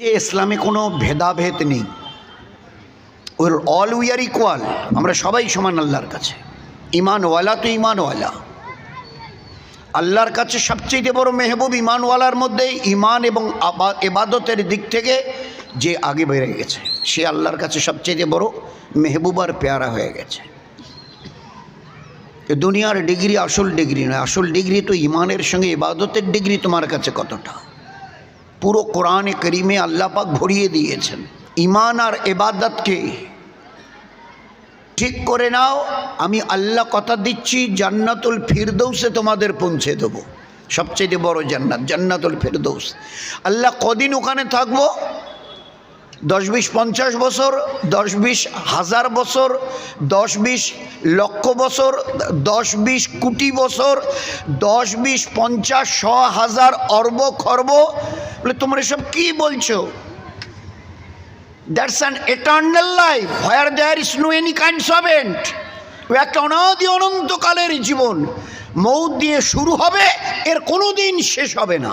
যে ইসলামে কোনো ভেদাভেদ নেই। ওর অল উই আর ইকুয়াল আমরা সবাই সমান আল্লাহর কাছে। ইমানওয়ালা তো ইমানওয়ালা। আল্লাহর কাছে সবচেয়ে বড় মেহবুব ইমানওয়ালার মধ্যে ইমান এবং এবাদতের দিক থেকে যে আগে বেড়ে গেছে, সে আল্লাহর কাছে সবচেয়ে বড় মেহবুব আর পেয়ারা হয়ে গেছে। দুনিয়ার ডিগ্রি আসল ডিগ্রি নয়, আসল ডিগ্রি তো ইমানের সঙ্গে ইবাদতের ডিগ্রি তোমার কাছে কতটা? পুরো কোরআনে করিমে আল্লাহ পাক ভরিয়ে দিয়েছেন। ইমান আর এবাদতকে ঠিক করে নাও, আমি আল্লাহ কথা দিচ্ছি, জান্নাতুল ফিরদৌসে তোমাদের পৌঁছে দেবো। সবচেয়ে বড় জান্নাত, জান্নাতুল ফিরদৌস। আল্লাহ কদিন ওখানে থাকব? দশ বিশ পঞ্চাশ বছর, দশ বিশ হাজার বছর, দশ বিশ লক্ষ বছর, দশ বিশ কোটি বছর, দশ বিশ পঞ্চাশ, শ হাজার অর্ব খর্ব বলে, তোমরা এসব কি বলছো? That's an eternal life where there is no any kinds of end ও একটা অনাদি অনন্তকালের জীবন, মৌত দিয়ে শুরু হবে, এর কোনো দিন শেষ হবে না।